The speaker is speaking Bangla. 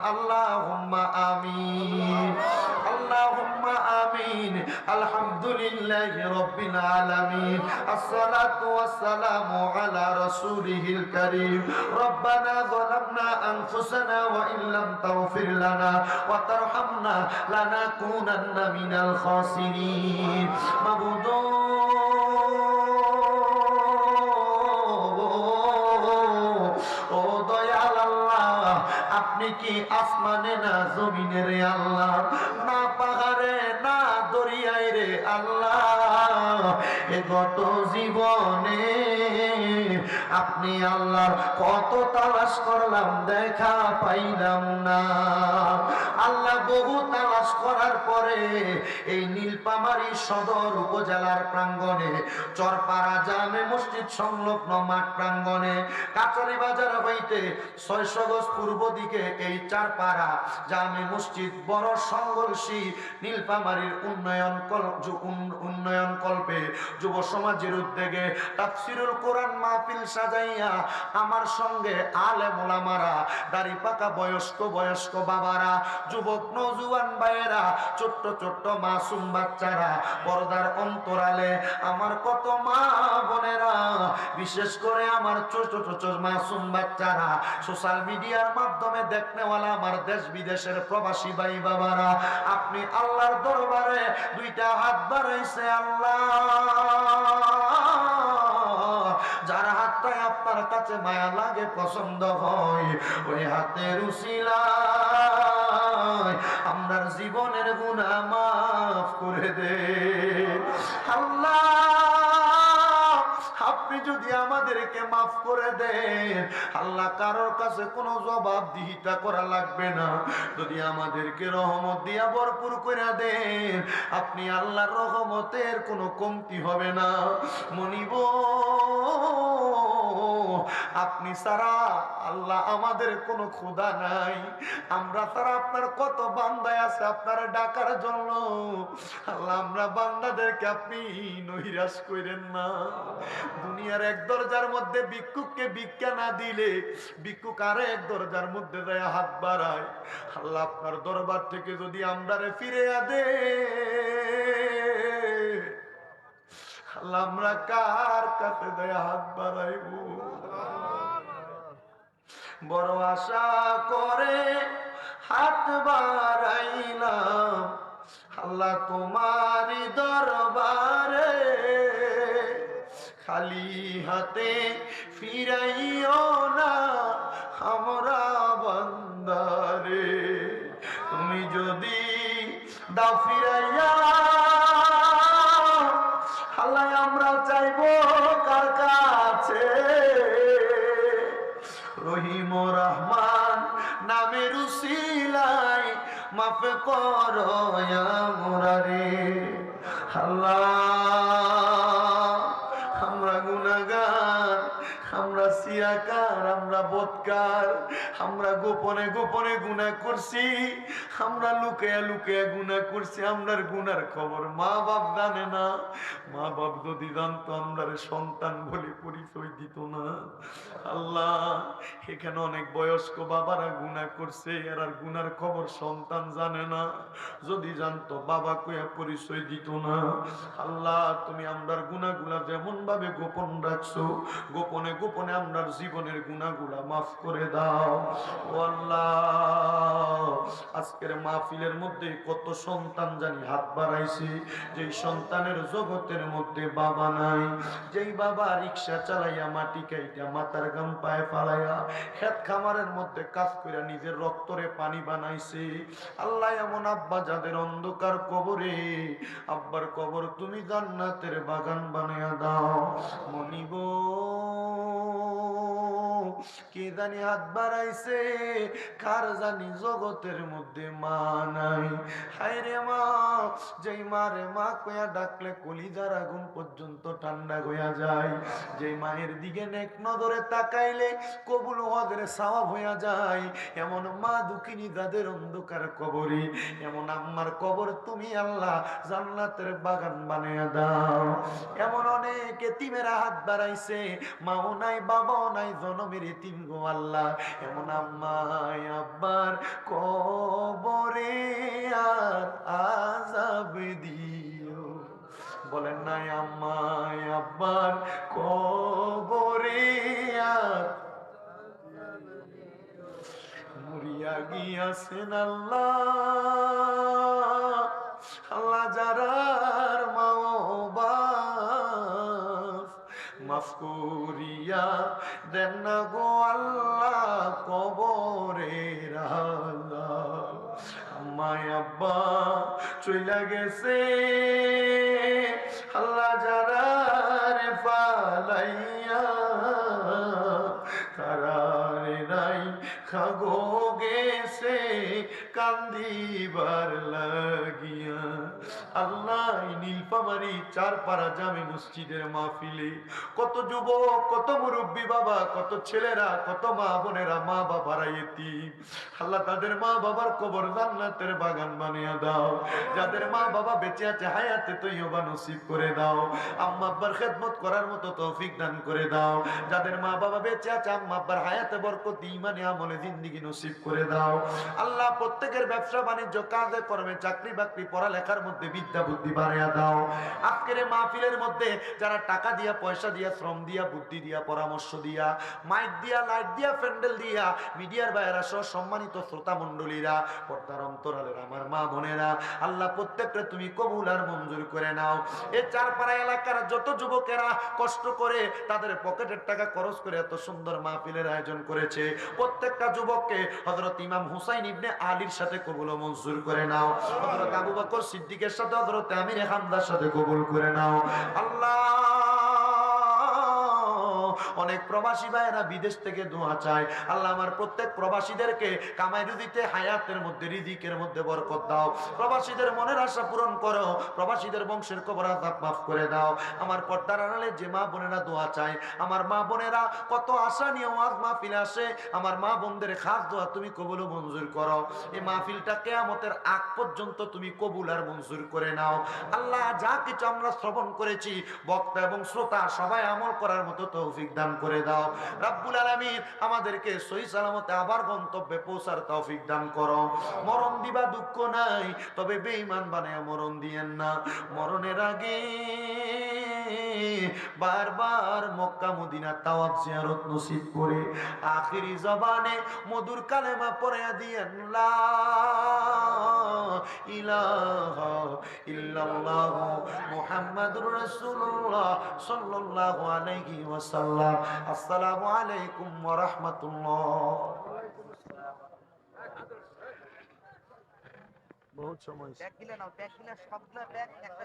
আল্লাহুম্মা আমিন। আল্লাহুম্মা আমিন। আলহামদুলিল্লাহি রাব্বিল আলামিন। আসসালাতু ওয়াসসালামু আলা রাসূলিহিল কারীম। রব্বানা যালামনা আনফুসানা ওয়া ইন লাম তাগফির লানা ওয়া তারহামনা লানাকুনান্না মিনাল খাসিরিন। মাবুদুন আপনি কি আসমানে না জমিনে রে আল্লাহ? না পাহাড়ে, না দরিয়ায় রে আল্লাহ। এ গত জীবনে আপনি আল্লাহর কত তালাশ করলাম, দেখা পাইলাম না। আল্লাহ বহু তালাশ করার পরে এই নীলপামারি সদর উপজেলার প্রাঙ্গণে, চরপাড়া জামে মসজিদ সংলগ্ন মাঠ প্রাঙ্গণে কাচারি বাজার হইতে ছয়শো গজ পূর্ব দিকে এই চারপাড়া জামে মসজিদ বড় সংঘর্ষী নীলপামারির উন্নয়ন উন্নয়ন কল্পে যুব সমাজের উদ্যোগে তাফসিরুল কোরআন মাহফিল সাজাইয়া আমার সঙ্গে আলে মোলামারা, দাড়ি পাকা বয়স্ক বয়স্ক বাবারা, যুবক নজুয়ান ভাইয়েরা, ছোট্ট ছোট্ট মাসুম বাচ্চারা, পর্দার অন্তরালে আমার কত মা বোনেরা, বিশেষ করে আমার ছোট ছোট মাসুম বাচ্চারা, সোশ্যাল মিডিয়ার মাধ্যমে দেখনেওয়ালা আমার দেশ বিদেশের প্রবাসী ভাই বাবারা, আপনি আল্লাহর দরবারে দুইটা হাত বাড়াইছে আল্লাহ। কাছে মায়া লাগে, পছন্দ হয়, ওই হাতের উশিলায় আপনার জীবনের গুণা মাফ করে দে আপনি যদি আমাদেরকে মাফ করে দেন, আল্লাহ কারোর কাছে কোনো জবাব দিহিতা করা লাগবে না। যদি আমাদেরকে রহমত দিয়া ভরপুর করে দেন, আপনি আল্লাহর রহমতের কোনো কমতি হবে না। মনিব আপনি সারা আল্লাহ আমাদের কোনো ক্ষুধা নাই। আমরা তারা আপনার কত বান্দায় আছে আপনার ডাকার জন্য। আল্লাহ, আমরা বান্দাদেরকে আপনি নৈরাশ করেন না। দুনিয়ার এক দরজার মধ্যে ভিক্ষুককে ভিক্ষা না দিলে ভিক্ষুক আর এক দরজার মধ্যে যায় হাত বাড়ায়। আল্লাহ, আপনার দরবার থেকে যদি আমরা ফিরে দে আল্লাহ আমরা কার কাছে দেয় হাত বাড়াইব? বড় আশা করে হাত বাড়াইলাম। আল্লাহ তোমারই দরবারে খালি হাতে ফিরাইও না আমরা বন্দারে। তুমি যদি দাও ফিরাইয়া আল্লাহ, আমরা চাইব কার কাছে? রহিম রহমান, নামের উসিলাই মাফ করো রে আল্লাহ, আমরা গুনাগার আমরা সিয়াকার, আমরা বৎকার। আমরা গোপনে গোপনে করছি। আমরা করছি। আমরার গুনার খবর মা বাপ জানে না। মা বাপ যদি আমরার সন্তান বলে পরিচয় দিত না। আল্লাহ, এখানে অনেক বয়স্ক বাবারা করছে। গুনার খবর সন্তান জানে না। যদি জানতো, বাবা কয়া পরিচয় দিত না। আল্লাহ, তুমি আমরার গুণাগুলা যেমন ভাবে গোপন রাখছো, গোপনে গোপনে আমরার জীবনের গুণাগুলা মাফ করে দাও। আজকের মাহফিলের মধ্যে কত সন্তান জানি হাত সন্তানের জগতের মধ্যে বাবা নাই, যেই বাবা রিক্সা চালাইয়া মাটি কাইটা গাম পায়ে ফালাইয়া খেত খামারের মধ্যে কাজ করে নিজের রক্তরে পানি বানাইছে। আল্লাহ এমন আব্বা যাদের অন্ধকার কবরে, আব্বার কবর তুমি জান্নাতের বাগান বানাইয়া দাও। মনিব কে জানি হাত বাড়াইছে, কার জানি জগতের মধ্যে মা নাই। হায় রে মা, যেই মা রে মা কয়া ডাকলে কলিজার আগুন পর্যন্ত ঠান্ডা হইয়া যায়। যেই মায়ের দিকে নেক নজরে তাকাইলে কবুল হদের সাওয়াব হইয়া যায়। এমন মা দুঃখিনী যাদের অন্ধকার কবরে, এমন আম্মার কবর তুমি আল্লাহ জান্নাতের বাগান বানিয়ে দাও। এমন অনেক এতিমেরা হাত বাড়াইছে, মাও নাই, বাবাও নাই, জনমের আল্লাহ, এমন আম্মায় আব্বার কবরে আর আজাব দিও। বলেন নাই আম্মায় আব্বার কবরে আর মরিয়া গিয়াছেন আল্লাহ। আল্লাহ যারার মাফ করিয়া দেন না গো আল্লাহ কবরে আল্লাহ আমায় আব্বা চইলা গেছে। খাগো গেছে কান্দিবার লাগিয়া। আল্লাহ নীলফামারি চার পাড়া জামে মসজিদের মাহফিলে। কত যুবক, কত মুরব্বী বাবা, কত ছেলেরা, কত মা বোনেরা, মা বাবারা এতিম। আল্লাহ তাদের মা বাবার কবর জান্নাতের বাগান বানিয়ে দাও। যাদের মা বাবা বেঁচে আছে, হায়াতে তৈবা নসিব করে দাও। আম্মা আব্বার খেদমত করার মতো তৌফিক দান করে দাও। যাদের মা বাবা বেঁচে আছে, আম্মা আব্বার হায়াতে বরকত ইমানে আমলে জিন্দিগি নসিব করে দাও। আল্লাহ প্রত্যেকের ব্যবসা বাণিজ্য, কাজে, কর্মে, চাকরি বাকরি, পড়ালেখার মধ্যে বিদ্যা বুদ্ধি বাড়িয়া দাও। আজকের মাহফিলের মধ্যে যারা টাকা দিয়া, পয়সা দিয়া, শ্রম দিয়া, বুদ্ধি দিয়া, পরামর্শ দিয়া, মাইক দিয়া, লাইট দিয়া, প্যান্ডেল দিয়া, মিডিয়ার বাইরা সহ সম্মানিত শ্রোতা মন্ডলীরা পর্দার অন্তরালের আমার মা বোনেরা, আল্লাহ প্রত্যেকটা তুমি কবুল আর মঞ্জুর করে নাও। এই চারপাড়া এলাকার যত যুবকেরা কষ্ট করে তাদের পকেটের টাকা খরচ করে এত সুন্দর মাহফিলের আয়োজন করেছে প্রত্যেকটা যুবককে হজরত ইমাম হুসাইন ইবনে আলীর সাথে কবুল মঞ্জুর করে নাও। হজরত আবু বকর সিদ্দিকের সাথে হজরত আমির হামদার সাথে কবুল করে নাও। আল্লাহ অনেক প্রবাসী ভাইয়েরা বিদেশ থেকে দোয়া চায়। আল্লাহ আমার প্রত্যেক প্রবাসীদেরকে কামাই রুদিতে হায়াতের মধ্যে, রিজিকের মধ্যে বরকত দাও। প্রবাসীদের মনের আশা পূরণ করো। প্রবাসীদের বংশের কবর আজাব মাফ করে দাও। আমার পর্দার আড়ালে যে মা বোনেরা দোয়া চায়, আমার মা বোনেরা কত আশা নিয়ে ওয়াজ মাহফিলে আসে, আমার মা বোনদের খাস দোয়া তুমি কবুল মঞ্জুর করো। এই মাহফিলটা কেয়ামতের আগ পর্যন্ত তুমি কবুল আর মঞ্জুর করে নাও। আল্লাহ যা কিছু আমরা শ্রবণ করেছি, বক্তা এবং শ্রোতা সবাই আমল করার মতো তৌফিক দান করে দাও। রাব্বুল আলামিন আমাদেরকে সহি সালামতে আবার গন্তব্যে পৌঁছার তৌফিক দান করো। মরণ দিবা দুঃখ নাই, তবে বেঈমান বানায় মরণ দিয়েন না। মরণের আগে বারবার মক্কা মদিনা তাওয়াব জিয়ারত নসিব করে আখিরি জবানে মধুর কালেমা পড়ে দিয়েন, লা ইলাহা ইল্লাল্লাহ মুহাম্মাদুর রাসূলুল্লাহ সাল্লাল্লাহু আলাইহি ওয়াসাল্লাম আসসালামু আলাইকুম ওয়া রাহমাতুল্লাহ বহুত সময় ট্যাগ দিলে নাও ট্যাগ দিলে সবগুলো ট্যাগ একটা